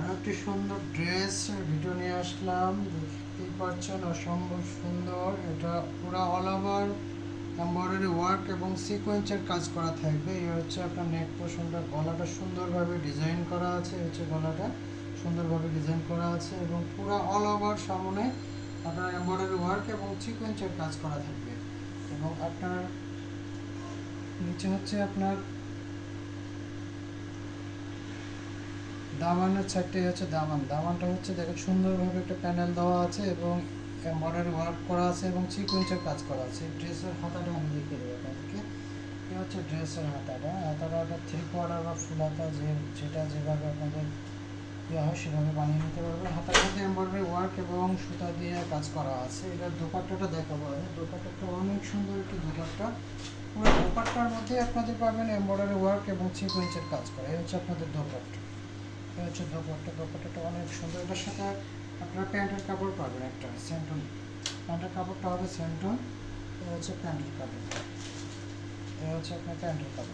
আরও একটি সুন্দর ড্রেস ভিডিও নিয়ে আসলাম। দেখতেই পাচ্ছেন, অসম্ভব সুন্দর। এটা পুরো অল ওভার এমব্রয়ডারি ওয়ার্ক এবং সিকোয়েন্সের কাজ করা থাকবে। এই হচ্ছে আপনার নেক পোর্শনটা গলাটা সুন্দরভাবে ডিজাইন করা আছে। হচ্ছে গলাটা সুন্দরভাবে ডিজাইন করা আছে এবং পুরো অল ওভার সামনে আপনার এমব্রয়ডারি ওয়ার্ক এবং সিকোয়েন্সের কাজ করা থাকবে। এবং আপনার নিচে হচ্ছে আপনার দামানের সাইডটাই হচ্ছে দামান দামানটা হচ্ছে দেখেন সুন্দরভাবে একটা প্যানেল দেওয়া আছে এবং এমব্রয়ডারি ওয়ার্ক করা আছে এবং সিকোয়েন্সের কাজ করা আছে। ড্রেসের হাতাটা আমি দেখিয়ে দেবো আপনাদেরকে। এই হচ্ছে ড্রেসের হাতাটা। হাতাটা থ্রি কোয়ার্টার বা ফুল হাতা যে যেটা যেভাবে আপনাদের ইয়ে হয় সেভাবে বানিয়ে নিতে পারবে। হাতার মধ্যে এমব্রয়ডারি ওয়ার্ক এবং সুতা দিয়ে কাজ করা আছে। এটার দোপাট্টাটা দেখাবো দোপাট্টাটা অনেক সুন্দর একটি দোপাট্টা। পুরো দোপাট্টার মধ্যে আপনাদের পাবেন এমব্রয়ডারি ওয়ার্ক এবং সিকোয়েন্সের কাজ করা। এই হচ্ছে আপনাদের দোপাট্টা। এই হচ্ছে দোপাট্টা দোপাট্টাটা অনেক সুন্দর। এটার সাথে আপনারা প্যান্টের কাপড় পাবেন একটা, স্যান্টন। প্যান্টের কাপড়টা হবে স্যান্টন এই হচ্ছে প্যান্টের কাপড়। এই হচ্ছে আপনার প্যান্টের কাপড়।